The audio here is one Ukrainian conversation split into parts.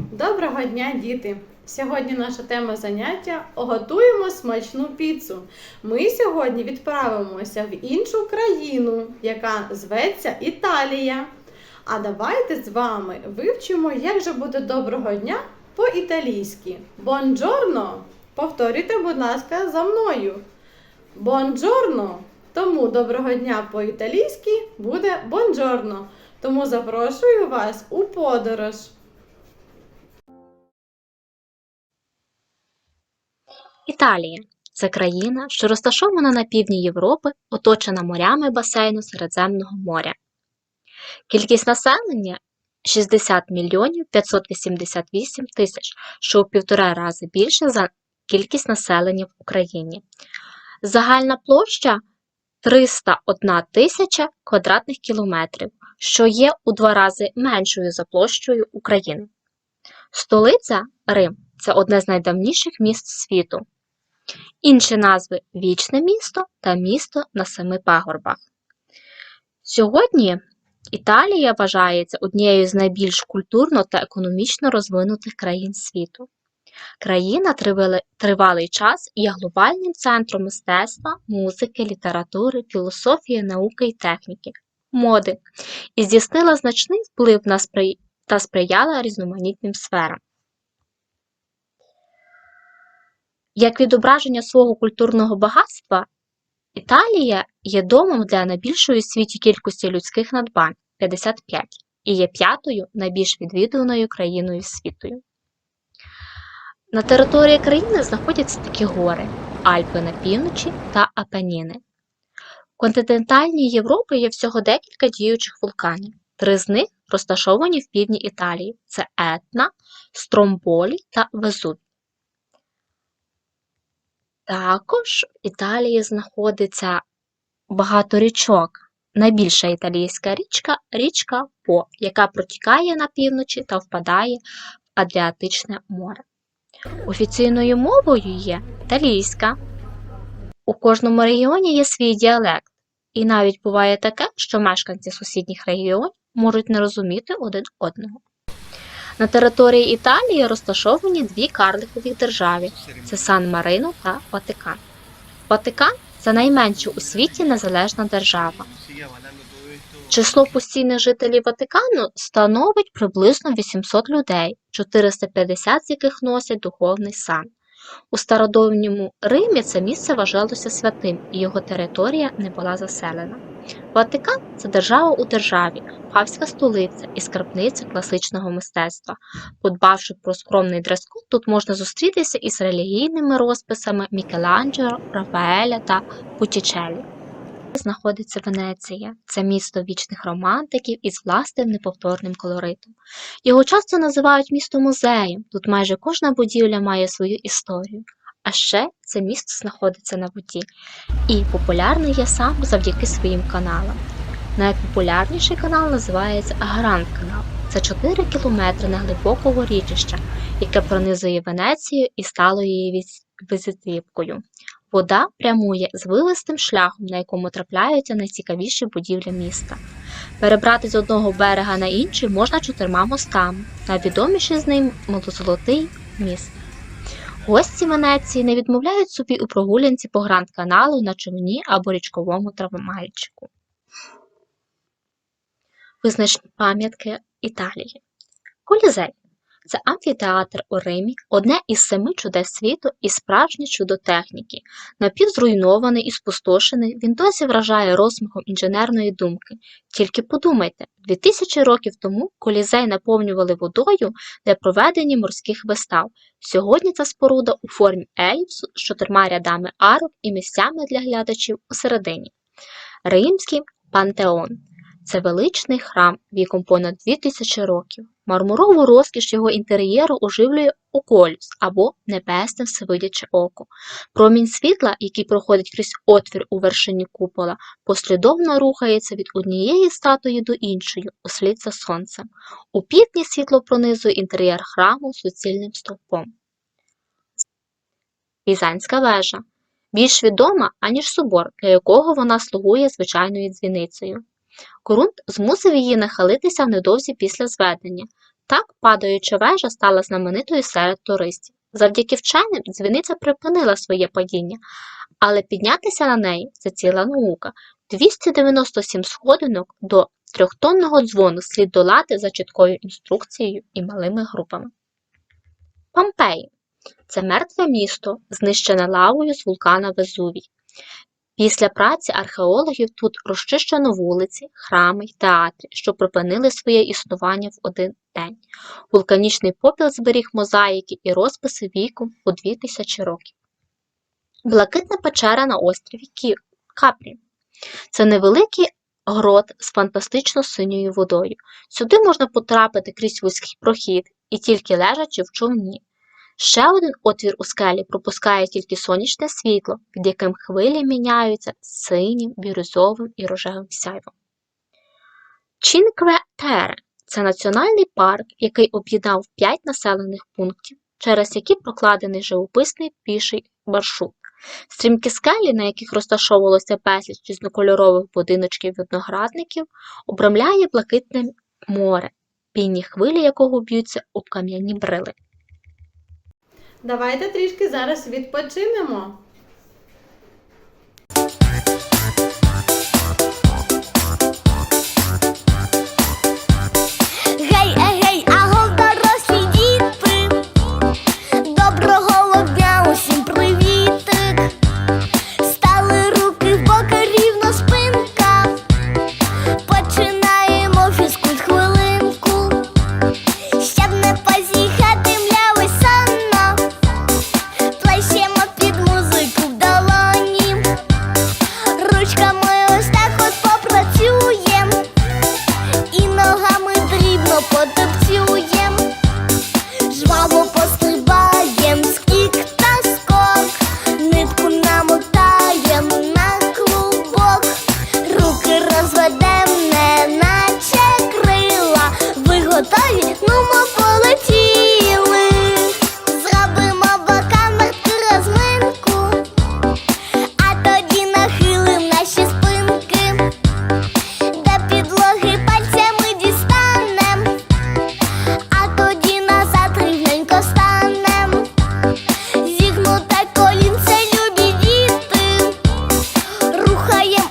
Доброго дня, діти! Сьогодні наша тема заняття готуємо смачну піцу. Ми сьогодні відправимося в іншу країну, яка зветься Італія. А давайте з вами вивчимо, як же буде доброго дня по-італійськи. Бонджорно! Повторюйте, будь ласка, за мною. Бонджорно! Тому доброго дня по-італійськи буде бонджорно. Тому запрошую вас у подорож. Італія це країна, що розташована на півдні Європи, оточена морями басейну Середземного моря. Кількість населення 60 мільйонів 588 тисяч, що у півтора рази більше за кількість населення в Україні. Загальна площа 301 тисяча квадратних кілометрів, що є у два рази меншою за площею України. Столиця Рим це одне з найдавніших міст світу. Інші назви Вічне місто та місто на семи пагорбах. Сьогодні Італія вважається однією з найбільш культурно та економічно розвинутих країн світу. Країна тривалий час є глобальним центром мистецтва, музики, літератури, філософії, науки і техніки, моди і здійснила значний вплив на спри... та сприяла різноманітним сферам. Як відображення свого культурного багатства, Італія є домом для найбільшої у світі кількості людських надбань 55 і є п'ятою найбільш відвідуваною країною світу. На території країни знаходяться такі гори Альпи на півночі та Апеніни. В континентальній Європі є всього декілька діючих вулканів. Три з них розташовані в півдні Італії: це Етна, Стромболі та Везувій. Також в Італії знаходиться багато річок. Найбільша італійська річка річка По, яка протікає на півночі та впадає в Адріатичне море. Офіційною мовою є італійська. У кожному регіоні є свій діалект, і навіть буває таке, що мешканці сусідніх регіонів можуть не розуміти один одного. На території Італії розташовані дві карликові держави це Сан-Марино та Ватикан. Ватикан це найменша у світі незалежна держава. Число постійних жителів Ватикану становить приблизно 800 людей, 450 з яких носять духовний сан. У стародавньому Римі це місце вважалося святим, і його територія не була заселена. Ватикан це держава у державі, павська столиця і скарбниця класичного мистецтва. Подбавши про скромний дрес-код, тут можна зустрітися із релігійними розписами Мікеланджело, Рафаеля та Путічелі. Знаходиться Венеція. Це місто вічних романтиків із власним неповторним колоритом. Його часто називають місто музеєм. Тут майже кожна будівля має свою історію. А ще це місто знаходиться на воді і популярний є сам завдяки своїм каналам. Найпопулярніший канал називається Гранд канал. Це 4 кілометри неглибокого річища, яке пронизує Венецію і стало її віз- візитівкою. Вода прямує звилистим шляхом, на якому трапляються найцікавіші будівлі міста. Перебрати з одного берега на інший можна чотирма мостами. Найвідоміший з ним Молозолотий міст. Гості Венеції не відмовляють собі у прогулянці по гранд-каналу на човні або річковому травмайчику. Визначні пам'ятки Італії. Колізей це амфітеатр у Римі, одне із семи чудес світу і справжнє чудо техніки. Напівзруйнований і спустошений, він досі вражає розмахом інженерної думки. Тільки подумайте, 2000 років тому колізей наповнювали водою для проведення морських вистав. Сьогодні ця споруда у формі еліпсу з чотирма рядами арок і місцями для глядачів усередині. Римський пантеон це величний храм віком понад 2000 років. Мармурову розкіш його інтер'єру оживлює околюс або небесне всевидяче око. Промінь світла, який проходить крізь отвір у вершині купола, послідовно рухається від однієї статуї до іншої, услід за сонцем. У півдні світло пронизує інтер'єр храму суцільним стовпом. Пізанська вежа більш відома, аніж собор, для якого вона слугує звичайною дзвіницею. Корунт змусив її нахилитися невдовзі після зведення. Так, падаюча вежа стала знаменитою серед туристів. Завдяки вченим дзвіниця припинила своє падіння, але піднятися на неї це ціла наука. 297 сходинок до трьохтонного дзвону слід долати за чіткою інструкцією і малими групами. Помпеї це мертве місто, знищене лавою з вулкана Везувій. Після праці археологів тут розчищено вулиці, храми й театри, що припинили своє існування в один день. Вулканічний попіл зберіг мозаїки і розписи віком у 2000 років. Блакитна печера на острові. Капрі. Це невеликий грот з фантастично синьою водою. Сюди можна потрапити крізь вузький прохід і тільки лежачи в човні. Ще один отвір у скелі пропускає тільки сонячне світло, під яким хвилі міняються синім, бірюзовим і рожевим сяйвом. Чінкве Тере це національний парк, який об'єднав п'ять населених пунктів, через які прокладений живописний піший маршрут. Стрімкі скелі, на яких розташовувалося безліч різнокольорових будиночків виноградників, обрамляє блакитне море, пінні хвилі якого б'ються об кам'яні брили. Давайте трішки зараз відпочинемо. yeah.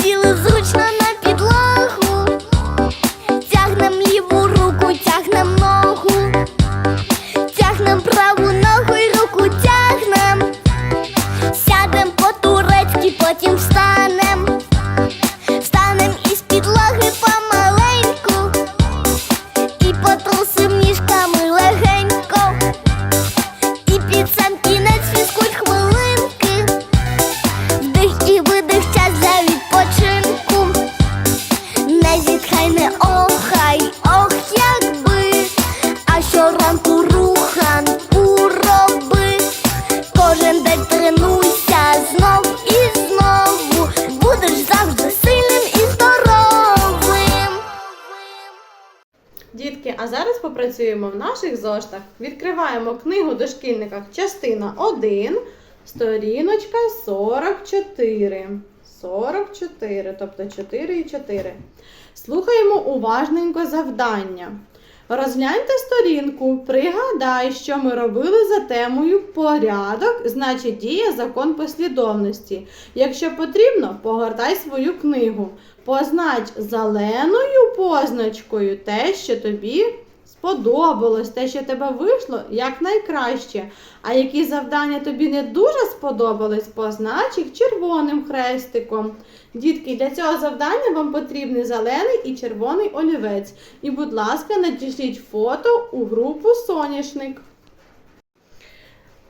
Сіли зручно а зараз попрацюємо в наших зоштах. Відкриваємо книгу дошкільниках, частина 1, сторіночка 44. 44, тобто 4 і 4. Слухаємо уважненько завдання. Розгляньте сторінку, пригадай, що ми робили за темою порядок, значить діє закон послідовності. Якщо потрібно, погортай свою книгу. Познач зеленою позначкою те, що тобі сподобалось, те, що тебе вийшло якнайкраще. А які завдання тобі не дуже сподобались, познач їх червоним хрестиком. Дітки, для цього завдання вам потрібний зелений і червоний олівець. І, будь ласка, надішліть фото у групу Соняшник.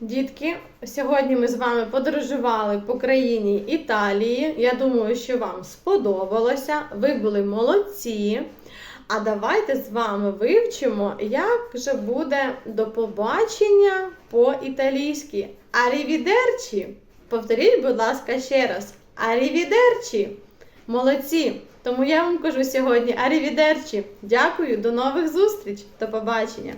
Дітки, сьогодні ми з вами подорожували по країні Італії. Я думаю, що вам сподобалося. Ви були молодці. А давайте з вами вивчимо, як же буде до побачення по-італійськи. Арівідерчі. Повторіть, будь ласка, ще раз. Арівідерчі. Молодці! Тому я вам кажу сьогодні арівідерчі. Дякую, до нових зустріч. До побачення.